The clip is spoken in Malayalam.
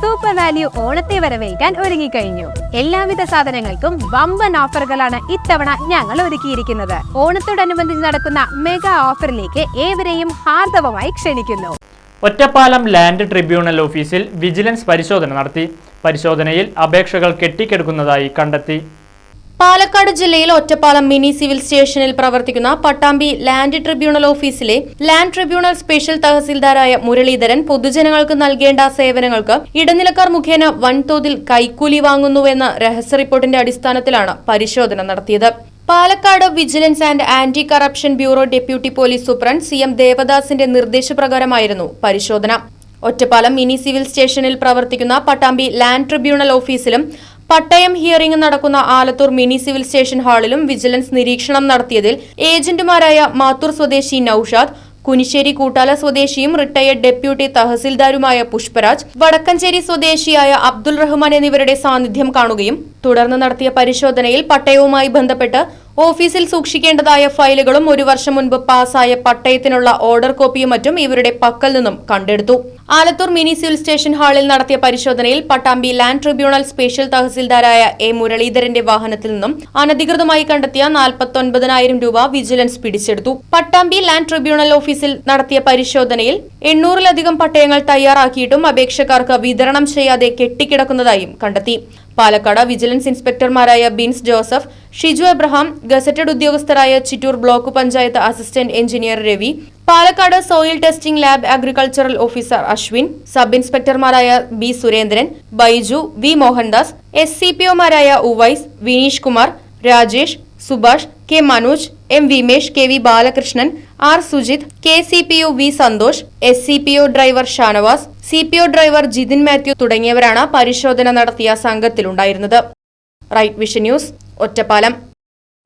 സൂപ്പർ വാല്യൂ ഓണത്തെ വരവേൽക്കാൻ ഒരുങ്ങിക്കഴിഞ്ഞു. എല്ലാവിധ സാധനങ്ങൾക്കും വമ്പൻ ഓഫറുകളാണ് ഇത്തവണ ഞങ്ങൾ ഒരുക്കിയിരിക്കുന്നത്. ഓണത്തോടനുബന്ധിച്ച് നടക്കുന്ന മെഗാ ഓഫറിലേക്ക് ഏവരെയും ഹാർദവമായി ക്ഷണിക്കുന്നു. ഒറ്റപ്പാലം ലാൻഡ് ട്രിബ്യൂണൽ ഓഫീസിൽ വിജിലൻസ് പരിശോധന നടത്തി. പരിശോധനയിൽ അപേക്ഷകൾ കെട്ടിക്കെടുക്കുന്നതായി കണ്ടെത്തി. പാലക്കാട് ജില്ലയിൽ ഒറ്റപ്പാലം മിനി സിവിൽ സ്റ്റേഷനിൽ പ്രവർത്തിക്കുന്ന പട്ടാമ്പി ലാൻഡ് ട്രിബ്യൂണൽ ഓഫീസിലെ ലാൻഡ് ട്രിബ്യൂണൽ സ്പെഷ്യൽ തഹസിൽദാരായ മുരളീധരൻ പൊതുജനങ്ങൾക്ക് നൽകേണ്ട സേവനങ്ങൾക്ക് ഇടനിലക്കാർ മുഖേന വൻതോതിൽ കൈക്കൂലി വാങ്ങുന്നുവെന്ന രഹസ്യ റിപ്പോർട്ടിന്റെ അടിസ്ഥാനത്തിലാണ് പരിശോധന നടത്തിയത്. Palakkad vigilance and anti corruption bureau deputy police superintendent C M ദേവദാസിന്റെ നിർദ്ദേശപ്രകാരമായിരുന്നു പരിശോധന. ഒറ്റപ്പാലം മിനി സിവിൽ സ്റ്റേഷനിൽ പ്രവർത്തിക്കുന്ന പട്ടാമ്പി ലാൻഡ് ട്രിബ്യൂണൽ ഓഫീസിലും പട്ടയം ഹിയറിംഗ് നടക്കുന്ന ആലത്തൂർ മിനി സിവിൽ സ്റ്റേഷൻ ഹാളിലും വിജിലൻസ് നിരീക്ഷണം നടത്തിയതിൽ ഏജന്റുമാരായ മാത്തൂർ സ്വദേശി നൌഷാദ് കുനിശ്ശേരി കൂട്ടാല സ്വദേശിയും റിട്ടയർഡ് ഡെപ്യൂട്ടി തഹസിൽദാരുമായ പുഷ്പരാജ് വടക്കഞ്ചേരി സ്വദേശിയായ അബ്ദുൾ റഹ്മാൻ എന്നിവരുടെ സാന്നിധ്യം കാണുകയും തുടർന്ന് നടത്തിയ പരിശോധനയിൽ പട്ടയവുമായി ബന്ധപ്പെട്ട് ഓഫീസിൽ സൂക്ഷിക്കേണ്ടതായ ഫയലുകളും ഒരു വർഷം മുൻപ് പാസായ പട്ടയത്തിനുള്ള ഓർഡർ കോപ്പിയും മറ്റും ഇവരുടെ പക്കൽ നിന്നും കണ്ടെടുത്തു. ആലത്തൂർ മിനി സിവിൽ സ്റ്റേഷൻ ഹാളിൽ നടത്തിയ പരിശോധനയിൽ പട്ടാമ്പി ലാൻഡ് ട്രിബ്യൂണൽ സ്പെഷ്യൽ തഹസിൽദാരായ എ മുരളീധരന്റെ വാഹനത്തിൽ നിന്നും അനധികൃതമായി കണ്ടെത്തിയ നാൽപ്പത്തൊൻപതിനായിരം രൂപ വിജിലൻസ് പിടിച്ചെടുത്തു. പട്ടാമ്പി ലാൻഡ് ട്രിബ്യൂണൽ ഓഫീസിൽ നടത്തിയ പരിശോധനയിൽ എണ്ണൂറിലധികം പട്ടയങ്ങൾ തയ്യാറാക്കിയിട്ടും അപേക്ഷക്കാർക്ക് വിതരണം ചെയ്യാതെ കെട്ടിക്കിടക്കുന്നതായും കണ്ടെത്തി. പാലക്കാട് വിജിലൻസ് ഇൻസ്പെക്ടർമാരായ Bins Joseph Shiju Abraham gazetted ഉദ്യോഗസ്ഥരായ Chittur block panchayat assistant engineer Ravi Palakkad soil testing lab agricultural officer Ashwin sub ഇൻസ്പെക്ടർമാരായ B Surendran Baiju V Mohandas S C P ഒമാരായ Uvais Vineesh Kumar Rajesh Subhash K Manoj M Vimesh K V Balakrishnan R Sujith K C P O V Santhosh S C P O driver Shanavas C P O driver Jithin Mathew തുടങ്ങിയവരാണ് പരിശോധന നടത്തിയ സംഘത്തിലുണ്ടായിരുന്നത്. Right vision news Ottapalam.